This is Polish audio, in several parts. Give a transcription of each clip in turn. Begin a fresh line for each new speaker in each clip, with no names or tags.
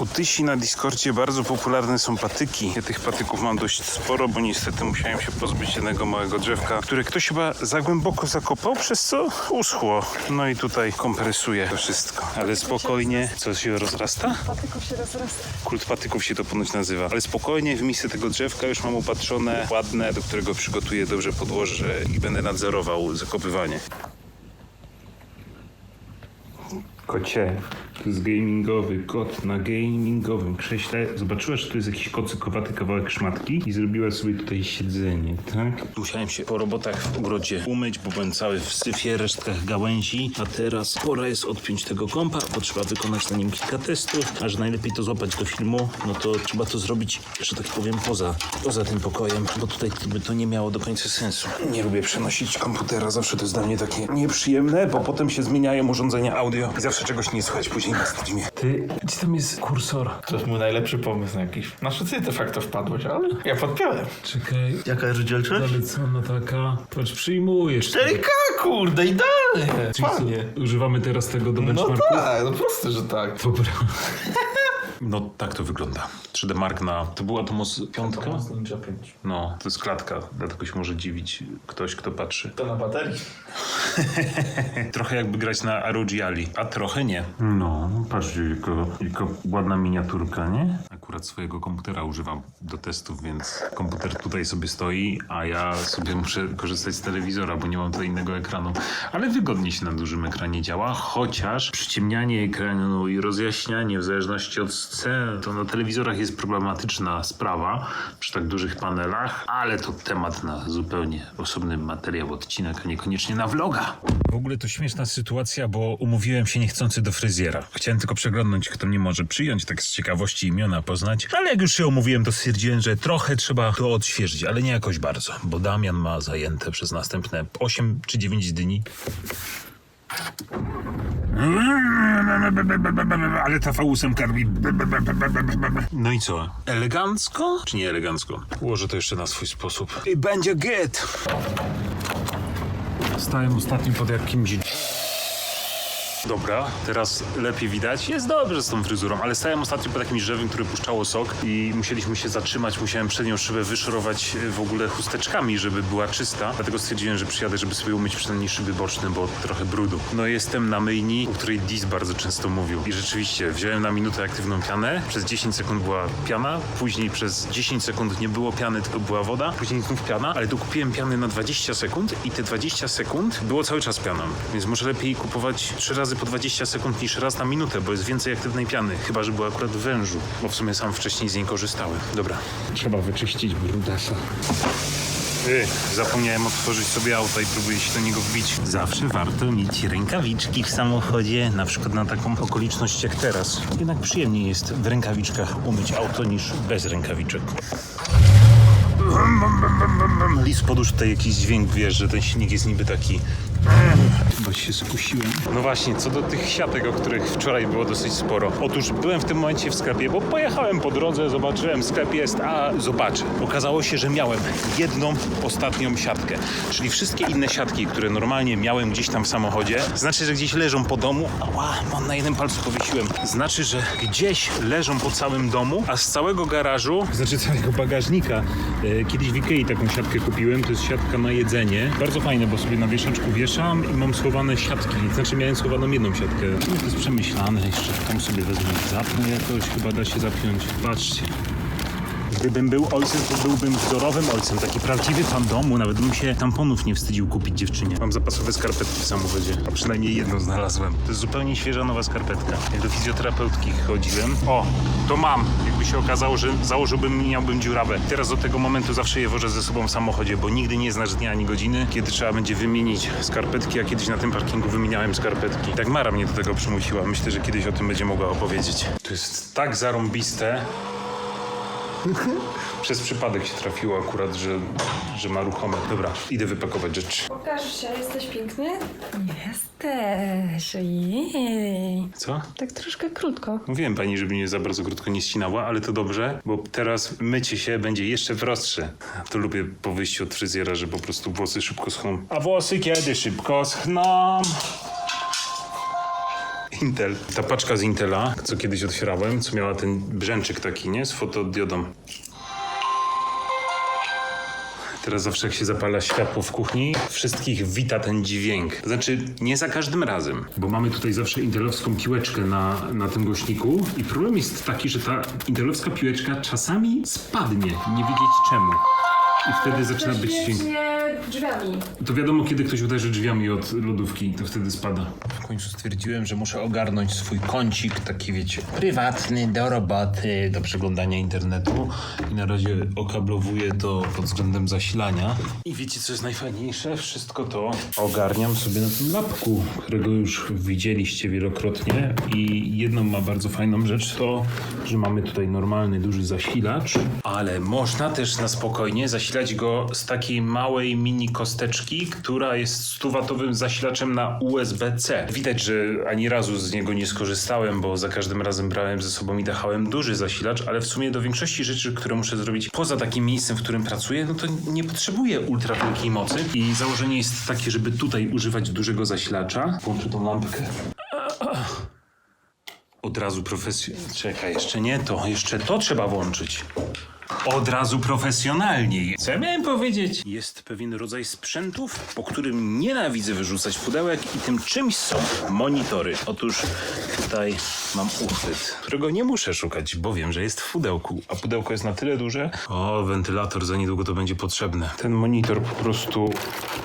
U Tysi na Discordzie bardzo popularne są patyki. Ja tych patyków mam dość sporo, bo niestety musiałem się pozbyć jednego małego drzewka, które ktoś chyba za głęboko zakopał, przez co uschło. No i tutaj kompresuje to wszystko. Ale spokojnie, co się rozrasta?
Patyków się rozrasta.
Kult patyków się to ponoć nazywa. Ale spokojnie w miejsce tego drzewka już mam upatrzone, ładne, do którego przygotuję dobrze podłoże i będę nadzorował zakopywanie. Kocie, to jest gamingowy kot na gamingowym krześle. Zobaczyła, że to jest jakiś kocykowaty kawałek szmatki i zrobiła sobie tutaj siedzenie, tak? Musiałem się po robotach w ogrodzie umyć, bo byłem cały w syfie, resztkach gałęzi. A teraz pora jest odpiąć tego kompa, bo trzeba wykonać na nim kilka testów. A że najlepiej to złapać do filmu, no to trzeba to zrobić, że tak powiem, poza, poza tym pokojem, bo tutaj by to nie miało do końca sensu. Nie lubię przenosić komputera, zawsze to jest dla mnie takie nieprzyjemne, bo potem się zmieniają urządzenia audio i zawsze czegoś nie słychać później na streamie. Ty, gdzie tam jest kursor?
To jest mój najlepszy pomysł na jakiś. Na co ty de facto wpadłeś, ale ja podpiąłem.
Czekaj,
Jaka jest rozdzielczość?
zalecona taka. Patrz, przyjmujesz.
4K, kurde, idealnie. Fajnie.
Używamy teraz tego do
No
benchmarku?
tak, no proste, że tak.
Dobra.
No tak to wygląda. 3D Mark na... To była Tomos piątka?
Ninja 5.
No, to jest klatka, dlatego się może dziwić ktoś, kto patrzy.
To na baterii.
Trochę jakby grać na ROG Ali, a trochę nie. No, patrzcie, jaka, jaka ładna miniaturka, nie? Akurat swojego komputera używam do testów, więc komputer tutaj sobie stoi, a ja sobie muszę korzystać z telewizora, bo nie mam tutaj innego ekranu. Ale wygodnie się na dużym ekranie działa, chociaż przyciemnianie ekranu i rozjaśnianie w zależności od scen, to na telewizorach jest problematyczna sprawa przy tak dużych panelach, ale to temat na zupełnie osobny materiał, odcinek, a niekoniecznie na vloga. W ogóle to śmieszna sytuacja, bo umówiłem się niechcący do fryzjera. Chciałem tylko przeglądnąć, kto mnie może przyjąć, tak z ciekawości imiona poznać. Ale jak już się umówiłem, to stwierdziłem, że trochę trzeba to odświeżyć, ale nie jakoś bardzo, bo Damian ma zajęte przez następne 8 czy 9 dni. Ale ta V8 karmi. No i co? Elegancko? Czy nie elegancko? Ułożę to jeszcze na swój sposób. I będzie git. Stałem ostatnio pod jakimś... Dobra, teraz lepiej widać. Jest dobrze z tą fryzurą, ale stałem ostatnio pod jakimś drzewem, które puszczało sok i musieliśmy się zatrzymać. Musiałem przednią szybę wyszorować e, w ogóle chusteczkami, żeby była czysta. Dlatego stwierdziłem, że przyjadę, żeby sobie umyć przynajmniej szyby boczne, bo trochę brudu. No jestem na myjni, o której Dis bardzo często mówił. I rzeczywiście, wziąłem na minutę aktywną pianę. Przez 10 sekund była piana, później przez 10 sekund nie było piany, tylko była woda. Później znów piana, ale tu kupiłem piany na 20 sekund i te 20 sekund było cały czas pianą. Więc może lepiej kupować 3 razy po 20 sekund niż raz na minutę, bo jest więcej aktywnej piany. Chyba, że była akurat w wężu, bo w sumie sam wcześniej z niej korzystałem. Dobra. Trzeba wyczyścić brudasa. Ty, zapomniałem otworzyć sobie auto i próbuję się do niego wbić. Zawsze warto mieć rękawiczki w samochodzie, na przykład na taką okoliczność jak teraz. Jednak przyjemniej jest w rękawiczkach umyć auto niż bez rękawiczek. Lis podłóż tutaj jakiś dźwięk, wiesz, że ten silnik jest niby taki... Bo się skusiłem. No właśnie, co do tych siatek, o których wczoraj było dosyć sporo. Otóż byłem w tym momencie w sklepie, bo pojechałem po drodze, zobaczyłem, sklep jest, a zobaczę. Okazało się, że miałem jedną ostatnią siatkę. Czyli wszystkie inne siatki, które normalnie miałem gdzieś tam w samochodzie, znaczy, że gdzieś leżą po domu. Ała, mam na jednym palcu powiesiłem. Znaczy, że gdzieś leżą po całym domu, a z całego garażu, znaczy całego bagażnika, e, kiedyś w Ikei taką siatkę kupiłem, to jest siatka na jedzenie. Bardzo fajne, bo sobie na wieszaczku i mam schowane siatki. Znaczy miałem schowaną jedną siatkę. To jest przemyślane, jeszcze tam sobie wezmę zapnę jakoś, chyba da się zapiąć. Patrzcie. Gdybym był ojcem, to byłbym wzorowym ojcem. Taki prawdziwy pan domu. Nawet bym się tamponów nie wstydził kupić dziewczynie. Mam zapasowe skarpetki w samochodzie, a przynajmniej jedną znalazłem. To jest zupełnie świeża, nowa skarpetka. Jak do fizjoterapeutki chodziłem. O, to mam. Jakby się okazało, że założyłbym miałbym dziurawę. Teraz do tego momentu zawsze je wożę ze sobą w samochodzie, bo nigdy nie znasz dnia ani godziny, kiedy trzeba będzie wymienić skarpetki, a kiedyś na tym parkingu wymieniałem skarpetki. Tak Mara mnie do tego przymusiła. Myślę, że kiedyś o tym będzie mogła opowiedzieć. To jest tak zarąbiste. Przez przypadek się trafiło akurat, że, że ma ruchome. Dobra, idę wypakować rzeczy.
Pokaż się, jesteś piękny? Jesteś, jej.
Co?
Tak troszkę krótko.
Mówiłem pani, żeby mnie za bardzo krótko nie ścinała, ale to dobrze, bo teraz mycie się będzie jeszcze prostsze. To lubię po wyjściu od fryzjera, że po prostu włosy szybko schną. A włosy kiedy szybko schną? Intel. Ta paczka z Intela, co kiedyś otwierałem, co miała ten brzęczyk taki, nie? Z fotodiodą. Teraz zawsze jak się zapala światło w kuchni, wszystkich wita ten dźwięk. To znaczy, nie za każdym razem. Bo mamy tutaj zawsze intelowską piłeczkę na, na tym głośniku i problem jest taki, że ta intelowska piłeczka czasami spadnie, nie wiedzieć czemu. I wtedy zaczyna być dźwięk.
Drzwiami.
To wiadomo, kiedy ktoś uderzy drzwiami od lodówki, to wtedy spada. W końcu stwierdziłem, że muszę ogarnąć swój kącik, taki wiecie, prywatny, do roboty, do przeglądania internetu. I na razie okablowuję to pod względem zasilania. I wiecie, co jest najfajniejsze? Wszystko to ogarniam sobie na tym lapku, którego już widzieliście wielokrotnie. I jedną ma bardzo fajną rzecz, to, że mamy tutaj normalny, duży zasilacz, ale można też na spokojnie zasilać go z takiej małej mini kosteczki, która jest 100-watowym zasilaczem na USB-C. Widać, że ani razu z niego nie skorzystałem, bo za każdym razem brałem ze sobą i dachałem duży zasilacz, ale w sumie do większości rzeczy, które muszę zrobić poza takim miejscem, w którym pracuję, no to nie potrzebuję ultra wielkiej mocy. I założenie jest takie, żeby tutaj używać dużego zasilacza. Włączę tą lampkę. Od razu profesjonalnie. Czekaj, jeszcze nie to, jeszcze to trzeba włączyć. Od razu profesjonalniej. Co ja miałem powiedzieć? Jest pewien rodzaj sprzętów, po którym nienawidzę wyrzucać pudełek i tym czymś są monitory. Otóż tutaj mam uchwyt, którego nie muszę szukać, bo wiem, że jest w pudełku. A pudełko jest na tyle duże. O, wentylator, za niedługo to będzie potrzebne. Ten monitor po prostu,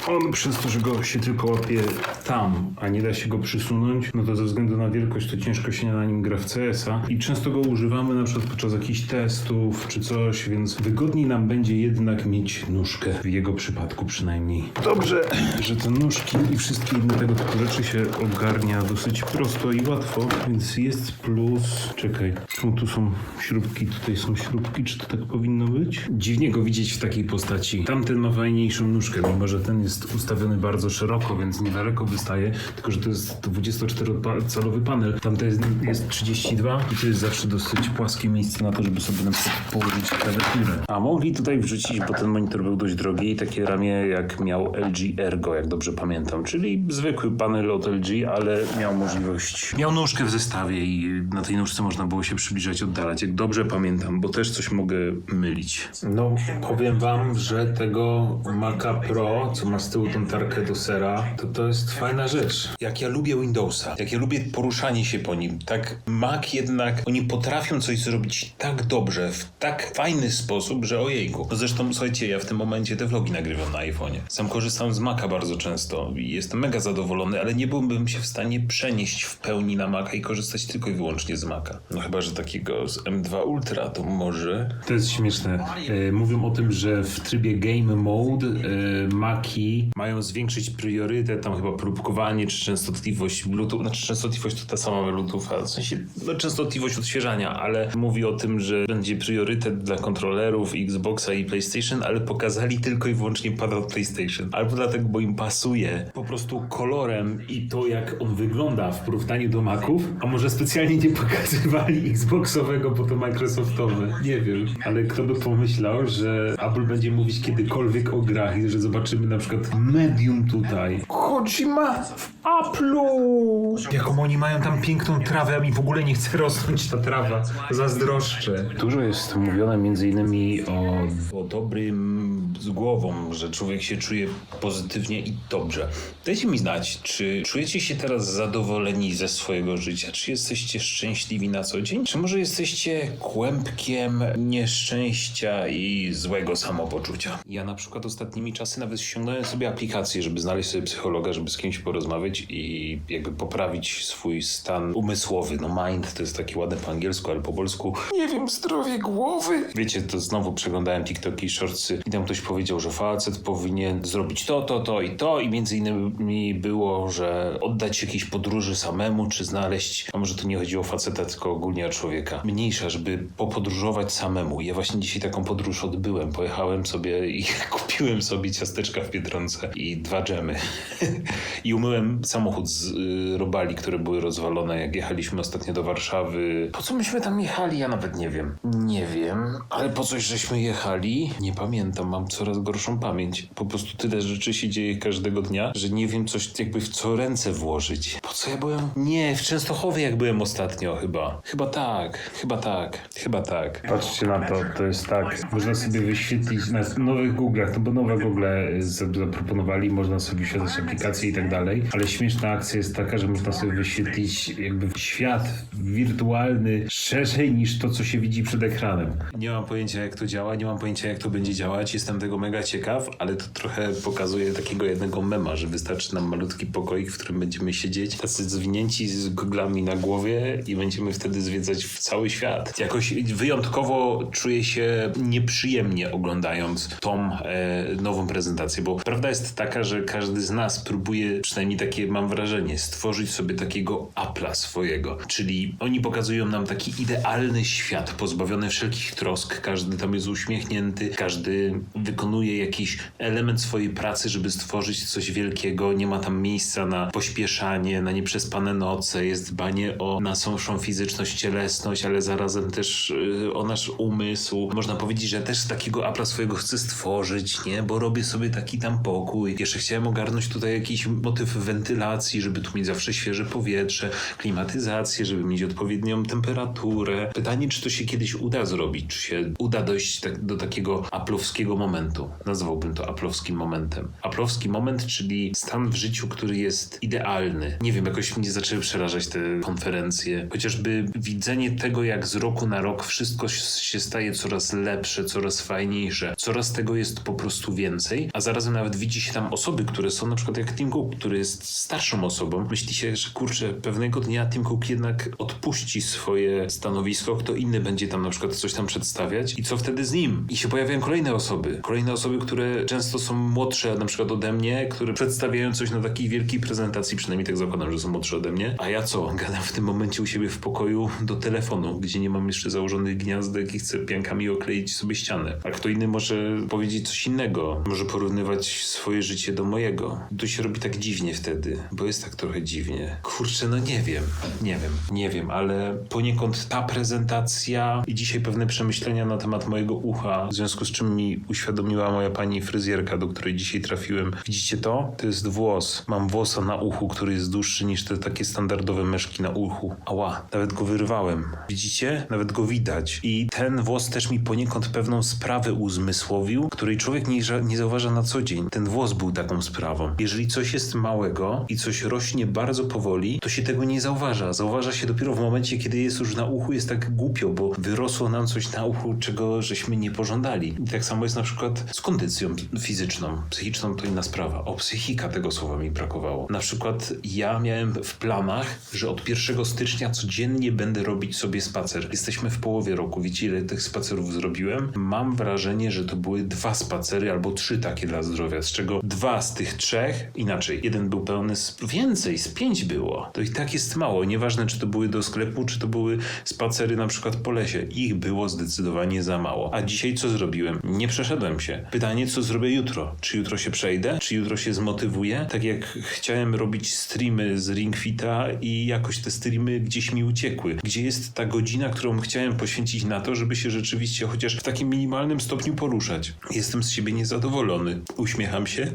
on przez to, że go się tylko łapie tam, a nie da się go przysunąć, no to ze względu na wielkość to ciężko się na nim gra w CS-a i często go używamy na przykład podczas jakichś testów czy coś, więc wygodniej nam będzie jednak mieć nóżkę, w jego przypadku przynajmniej. Dobrze, że te nóżki i wszystkie inne tego typu rzeczy się ogarnia dosyć prosto i łatwo, więc jest plus. Czekaj, o, tu są śrubki, tutaj są śrubki, czy to tak powinno być? Dziwnie go widzieć w takiej postaci. Tamten ma fajniejszą nóżkę, mimo że ten jest ustawiony bardzo szeroko, więc niedaleko wystaje, tylko że to jest 24-calowy panel. Tamten jest, jest 32 i to jest zawsze dosyć płaskie miejsce na to, żeby sobie na położyć klawiaturę. A mogli tutaj wrzucić, bo ten monitor był dość drogi, takie ramię jak miał LG Ergo, jak dobrze pamiętam, czyli zwykły panel od LG, ale miał możliwość, miał nóżkę w zestawie i na tej nóżce można było się przybliżać, oddalać, jak dobrze pamiętam, bo też coś mogę mylić. No, powiem wam, że tego Maca Pro, co ma z tyłu tą tarkę do sera, to to jest fajna rzecz. Jak ja lubię Windowsa, jak ja lubię poruszanie się po nim, tak Mac jednak, oni potrafią coś zrobić tak dobrze, w tak fajny sposób, że ojejku. Zresztą, słuchajcie, ja w tym momencie te vlogi nagrywam na iPhone'ie. Sam korzystam z Maca bardzo często i jestem mega zadowolony, ale nie byłbym się w stanie przenieść w pełni na Maca i korzystać tylko i wyłącznie z Maca. No chyba, że takiego z M2 Ultra to może... To jest śmieszne. E, mówią o tym, że w trybie Game Mode e, Maki mają zwiększyć priorytet, tam chyba próbkowanie czy częstotliwość Bluetooth, znaczy częstotliwość to ta sama Bluetootha, w sensie no, częstotliwość odświeżania, ale mówi o tym, że będzie priorytet dla kontrolerów Xboxa i PlayStation, ale pokazali tylko i wyłącznie pada od PlayStation. Albo dlatego, bo im pasuje po prostu kolorem i to, jak on wygląda w porównaniu do Maców, a może specjalnie nie pokazywali Xboxowego, bo to Microsoftowe. Nie wiem, ale kto by pomyślał, że Apple będzie mówić kiedykolwiek o grach i że zobaczymy na przykład Medium tutaj. Kojima w Apple'u! Jaką oni mają tam piękną trawę, a mi w ogóle nie chce rosnąć ta trawa. Zazdroszczę. Dużo jest mówione między innymi o, o dobrym z głową, że człowiek się czuje pozytywnie i dobrze. Dajcie mi znać, czy czujecie się teraz zadowoleni ze swojego życia? Czy jesteście szczęśliwi na co dzień? Czy może jesteście kłębkiem nieszczęścia i złego samopoczucia? Ja na przykład ostatnimi czasy nawet ściągnąłem sobie aplikację, żeby znaleźć sobie psychologa, żeby z kimś porozmawiać i jakby poprawić swój stan umysłowy. No mind to jest takie ładne po angielsku, ale po polsku nie wiem, zdrowie głowy. Wiecie, to znowu przeglądałem TikToki i shortsy i tam ktoś powiedział, że facet powinien zrobić to, to, to i to i między innymi było, że oddać się jakiejś podróży samemu, czy znaleźć, a może to nie chodziło o faceta, tylko ogólnie o człowieka. Mniejsza, żeby popodróżować samemu. Ja właśnie dzisiaj taką podróż odbyłem. Pojechałem sobie i kupiłem sobie ciasteczka w Biedronce i dwa dżemy. I umyłem samochód z y, robali, które były rozwalone, jak jechaliśmy ostatnio do Warszawy. Po co myśmy tam jechali? Ja nawet nie wiem. Nie wiem, ale po coś żeśmy jechali? Nie pamiętam, mam coraz gorszą pamięć. Po prostu tyle rzeczy się dzieje każdego dnia, że nie wiem coś jakby w co ręce włożyć. Co ja byłem? Nie, w Częstochowie jak byłem ostatnio chyba. Chyba tak, chyba tak, chyba tak. Patrzcie na to, to jest tak. Można sobie wyświetlić na nowych Google'ach, to bo nowe Google zaproponowali, można sobie wyświetlać aplikacje i tak dalej, ale śmieszna akcja jest taka, że można sobie wyświetlić jakby świat wirtualny szerzej niż to, co się widzi przed ekranem. Nie mam pojęcia jak to działa, nie mam pojęcia jak to będzie działać, jestem tego mega ciekaw, ale to trochę pokazuje takiego jednego mema, że wystarczy nam malutki pokoik, w którym będziemy siedzieć, tacy zwinięci z goglami na głowie i będziemy wtedy zwiedzać w cały świat. Jakoś wyjątkowo czuję się nieprzyjemnie oglądając tą e, nową prezentację, bo prawda jest taka, że każdy z nas próbuje, przynajmniej takie mam wrażenie, stworzyć sobie takiego Apple'a swojego, czyli oni pokazują nam taki idealny świat, pozbawiony wszelkich trosk, każdy tam jest uśmiechnięty, każdy wykonuje jakiś element swojej pracy, żeby stworzyć coś wielkiego, nie ma tam miejsca na pośpieszanie, na nieprzespane noce, jest dbanie o naszą fizyczność, cielesność, ale zarazem też y, o nasz umysł. Można powiedzieć, że też takiego apla swojego chcę stworzyć, nie? Bo robię sobie taki tam pokój. Jeszcze chciałem ogarnąć tutaj jakiś motyw wentylacji, żeby tu mieć zawsze świeże powietrze, klimatyzację, żeby mieć odpowiednią temperaturę. Pytanie, czy to się kiedyś uda zrobić, czy się uda dojść tak, do takiego aplowskiego momentu. Nazwałbym to aplowskim momentem. Aplowski moment, czyli stan w życiu, który jest idealny. Nie wiem, jakoś mnie zaczęły przerażać te konferencje. Chociażby widzenie tego, jak z roku na rok wszystko się staje coraz lepsze, coraz fajniejsze. Coraz tego jest po prostu więcej, a zarazem nawet widzi się tam osoby, które są na przykład jak Tim Cook, który jest starszą osobą. Myśli się, że kurczę, pewnego dnia Tim Cook jednak odpuści swoje stanowisko, kto inny będzie tam na przykład coś tam przedstawiać i co wtedy z nim? I się pojawiają kolejne osoby. Kolejne osoby, które często są młodsze na przykład ode mnie, które przedstawiają coś na takiej wielkiej prezentacji, przynajmniej tak zakładam, że są młodsze ode mnie. A ja co? Gadam w tym momencie u siebie w pokoju do telefonu, gdzie nie mam jeszcze założonych gniazdek i chcę piankami okleić sobie ścianę. A kto inny może powiedzieć coś innego, może porównywać swoje życie do mojego. To się robi tak dziwnie wtedy, bo jest tak trochę dziwnie. Kurczę, no nie wiem, nie wiem, nie wiem, ale poniekąd ta prezentacja i dzisiaj pewne przemyślenia na temat mojego ucha, w związku z czym mi uświadomiła moja pani fryzjerka, do której dzisiaj trafiłem. Widzicie to? To jest włos. Mam włosa na uchu, który jest dłuższy niż te takie standardowe myszki na uchu. Ała, nawet go wyrwałem. Widzicie? Nawet go widać. I ten włos też mi poniekąd pewną sprawę uzmysłowił, której człowiek nie, nie zauważa na co dzień. Ten włos był taką sprawą. Jeżeli coś jest małego i coś rośnie bardzo powoli, to się tego nie zauważa. Zauważa się dopiero w momencie, kiedy jest już na uchu, jest tak głupio, bo wyrosło nam coś na uchu, czego żeśmy nie pożądali. I tak samo jest na przykład z kondycją fizyczną. Psychiczną to inna sprawa. O, psychika tego słowa mi brakowało. Na przykład ja miałem w planach, że od 1 stycznia codziennie będę robić sobie spacer. Jesteśmy w połowie roku. Wiecie, ile tych spacerów zrobiłem? Mam wrażenie, że to były dwa spacery albo trzy takie dla zdrowia, z czego dwa z tych trzech, inaczej, jeden był pełny z więcej, z pięć było. To i tak jest mało. Nieważne, czy to były do sklepu, czy to były spacery na przykład po lesie. Ich było zdecydowanie za mało. A dzisiaj co zrobiłem? Nie przeszedłem się. Pytanie, co zrobię jutro? Czy jutro się przejdę? Czy jutro się zmotywuję? Tak jak chciałem robić streamy z Ring Fita i jakoś te streamy gdzieś mi uciekły. Gdzie jest ta godzina, którą chciałem poświęcić na to, żeby się rzeczywiście chociaż w takim minimalnym stopniu poruszać. Jestem z siebie niezadowolony. Uśmiecham się,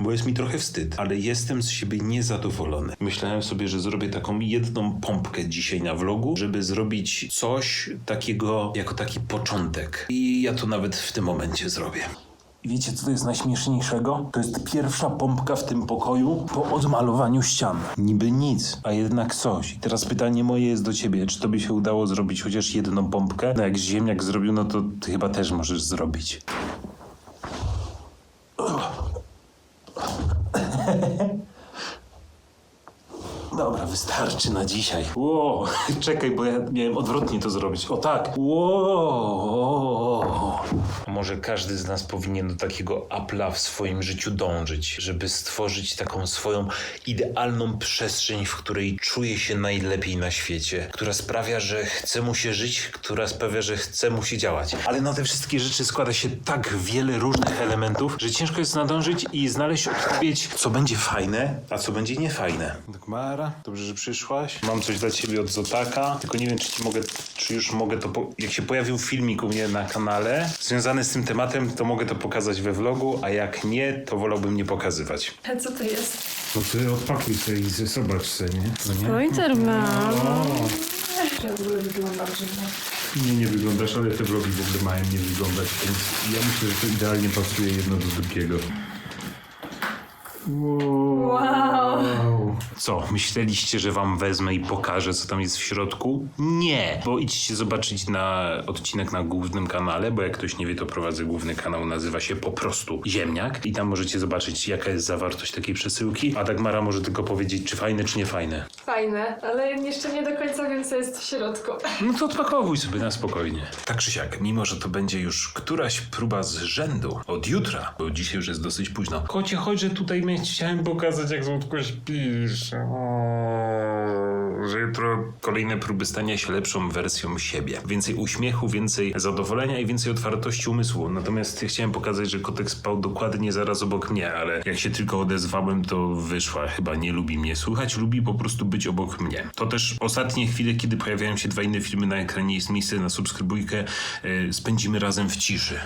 bo jest mi trochę wstyd, ale jestem z siebie niezadowolony. Myślałem sobie, że zrobię taką jedną pompkę dzisiaj na vlogu, żeby zrobić coś takiego jako taki początek. I ja to nawet w tym momencie zrobię. I wiecie, co to jest najśmieszniejszego? To jest pierwsza pompka w tym pokoju po odmalowaniu ścian. Niby nic, a jednak coś. I teraz pytanie moje jest do ciebie. Czy tobie się udało zrobić chociaż jedną pompkę? No jak ziemniak zrobił, no to ty chyba też możesz zrobić. Dobra, wystarczy na dzisiaj. Ło, czekaj, bo ja miałem odwrotnie to zrobić. O tak. Ło. Może każdy z nas powinien do takiego Apple'a w swoim życiu dążyć, żeby stworzyć taką swoją idealną przestrzeń, w której czuje się najlepiej na świecie, która sprawia, że chce mu się żyć, która sprawia, że chce mu się działać. Ale na te wszystkie rzeczy składa się tak wiele różnych elementów, że ciężko jest nadążyć i znaleźć odpowiedź, co będzie fajne, a co będzie niefajne. Dagmara, dobrze dobrze, że przyszłaś. Mam coś dla ciebie od Zotaka, tylko nie wiem, czy ci mogę, czy już mogę to, po... jak się pojawił filmik u mnie na kanale związany z tym tematem, to mogę to pokazać we vlogu, a jak nie, to wolałbym nie pokazywać.
A co to jest?
To ty odpakuj sobie i zobacz sobie, nie? No nie?
Spiderman.
Ja w ogóle wyglądam dziwnie.
Nie, nie wyglądasz, ale te vlogi w ogóle mają nie wyglądać, więc ja myślę, że to idealnie pasuje jedno do drugiego.
Wow.
Co, myśleliście, że wam wezmę i pokażę, co tam jest w środku? Nie, bo idźcie zobaczyć na odcinek na głównym kanale, bo jak ktoś nie wie, to prowadzę główny kanał, nazywa się po prostu Ziemniak i tam możecie zobaczyć, jaka jest zawartość takiej przesyłki, a Dagmara może tylko powiedzieć, czy fajne, czy nie fajne.
Fajne, ale jeszcze nie do końca wiem, co jest w środku.
No to odpakowuj sobie na spokojnie. Tak czy siak, mimo że to będzie już któraś próba z rzędu od jutra, bo dzisiaj już jest dosyć późno. Kocie, chodź, że tutaj mnie chciałem pokazać, jak słodko śpisz. O, Że jutro kolejne próby stania się lepszą wersją siebie. Więcej uśmiechu, więcej zadowolenia i więcej otwartości umysłu. Natomiast chciałem pokazać, że kotek spał dokładnie zaraz obok mnie, ale jak się tylko odezwałem, to wyszła. Chyba nie lubi mnie słuchać, lubi po prostu być obok mnie. To też ostatnie chwile, kiedy pojawiają się dwa inne filmy na ekranie, jest miejsce na subskrybujkę. Yy, spędzimy razem w ciszy.